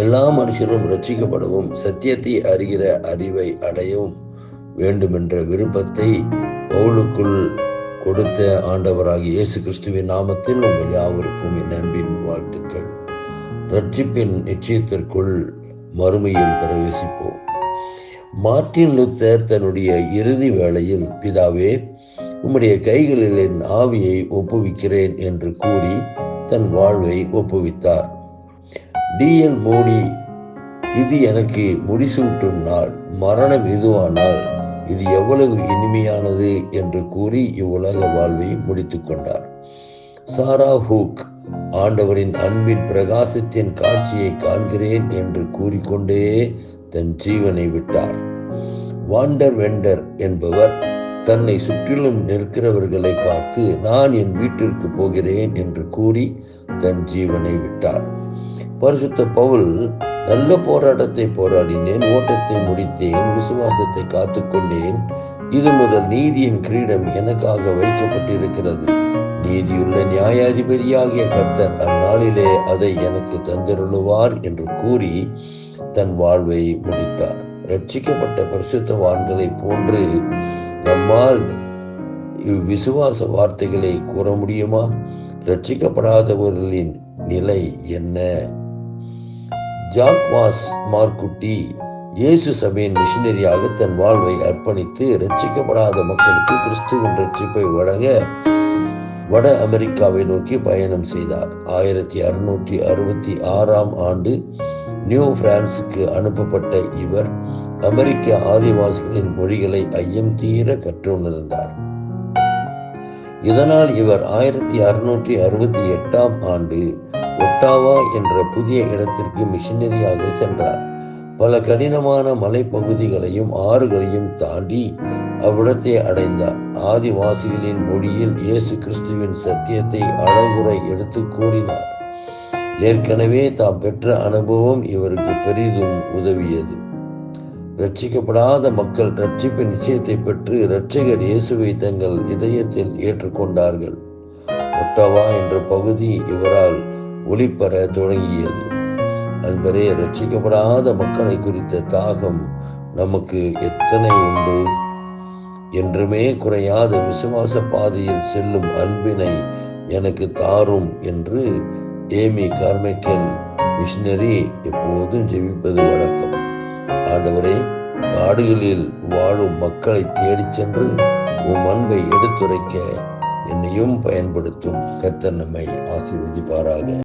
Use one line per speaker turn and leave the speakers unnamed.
எல்லா மனுஷரும் ரட்சிக்கப்படவும் சத்தியத்தை அறிகிற அறிவை அடையவும் வேண்டுமென்ற விருப்பத்தை பவுலுக்குள் கொடுத்த ஆண்டவராக இயேசு கிறிஸ்துவின் நாமத்தில் உங்கள் யாவருக்கும் என் அன்பின் வாழ்த்துக்கள் ரட்சிப்பின் நிச்சயத்திற்குள் மறுமையில் பிரவேசிப்போம் மார்டின் லுத்தர் தன்னுடைய இறுதி வேளையில் பிதாவே உம்முடைய கைகளில் என் ஆவியை ஒப்புவிக்கிறேன் என்று கூறி தன் வாழ்வை ஒப்புவித்தார் டிஎல் மோடி இது எனக்கு முடிசூட்டும் நாள் மரணம் இதுவானால் இது எவ்வளவு இனிமையானது என்று கூறி இவ்வுலக வாழ்வை முடித்து கொண்டார் சாரா ஹூக் ஆண்டவரின் அன்பின் பிரகாசத்தின் காட்சியை காண்கிறேன் என்று கூறிக்கொண்டே தன் ஜீவனை விட்டார் வாண்டர் வெண்டர் என்பவர் தன்னை சுற்றிலும் நிற்கிறவர்களை பார்த்து நான் என் வீட்டிற்கு போகிறேன் என்று கூறி தன் ஜீவனை விட்டார் பரிசுத்த பவுல் நல்ல போராட்டத்தை போராடினேன் ஓட்டத்தை முடித்தேன் விசுவாசத்தை காத்துக்கொண்டேன் இது முதல் நீதியின் கிரீடம் எனக்காக வைக்கப்பட்டிருக்கிறது நீதியுள்ள நியாயாதிபதியாகிய கர்த்தர் அந்நாளிலே அதை எனக்கு தந்திருள்ளுவார் என்று கூறி தன் வாழ்வை முடித்தார் ரட்சிக்கப்பட்ட பரிசுத்த வான்களை போன்று நம்மால் இவ்விசுவாச வார்த்தைகளை கூற முடியுமா ரட்சிக்கப்படாதவர்களின் நிலை என்ன ஜாக்வாஸ் மார்க்குட்டி இயேசு சபையின் மிஷினரியாக தன் வாழ்வை அர்ப்பணித்து ரட்சிக்கப்படாத மக்களுக்கு கிறிஸ்துவின் ரட்சிப்பை வழங்க வட அமெரிக்காவை நோக்கி பயணம் செய்தார் ஆயிரத்தி அறுநூற்றி அறுபத்தி ஆறாம் ஆண்டு நியூ பிரான்ஸுக்கு அனுப்பப்பட்ட இவர் அமெரிக்க ஆதிவாசிகளின் மொழிகளை ஐயம் தீர கற்றுணர்ந்தார் இதனால் இவர் ஆயிரத்தி அறுநூற்றி அறுபத்தி எட்டாம் ஆண்டு ஒட்டாவா என்ற புதிய இடத்திற்கு மிஷினரியாக சென்றார் பல கடினமான மலைப்பகுதிகளையும் ஆறுகளையும் தாண்டி அவ்விடத்தை அடைந்தார் ஆதிவாசிகளின் மொழியில் இயேசு கிறிஸ்துவின் சத்தியத்தை அழகுரை எடுத்து கூறினார் ஏற்கனவே தாம் பெற்ற அனுபவம் இவருக்கு பெரிதும் உதவியது ரட்சிக்கப்படாத மக்கள் ரட்சிப்பு நிச்சயத்தை பெற்று இரட்சகர் இயேசுவை தங்கள் இதயத்தில் ஏற்றுக்கொண்டார்கள் ஒட்டவா என்ற பகுதி இவரால் ஒளிப்பெற தொடங்கியது அன்பரே ரட்சிக்கப்படாத மக்களை குறித்த தாகம் நமக்கு எத்தனை உண்டு என்றுமே குறையாத விசுவாச பாதையில் செல்லும் அன்பினை எனக்கு தாரும் என்று ஏமி கார்மைக்கல் மிஷினரி எப்போதும் ஜெபிப்பது வழக்கம் ஆண்டவரே காடுகளில் வாழும் மக்களை தேடிச் சென்று உம் அன்பை எடுத்துரைக்க என்னையும் பயன்படுத்தும் கர்த்தன் நம்மை ஆசீர்வதிப்பாராக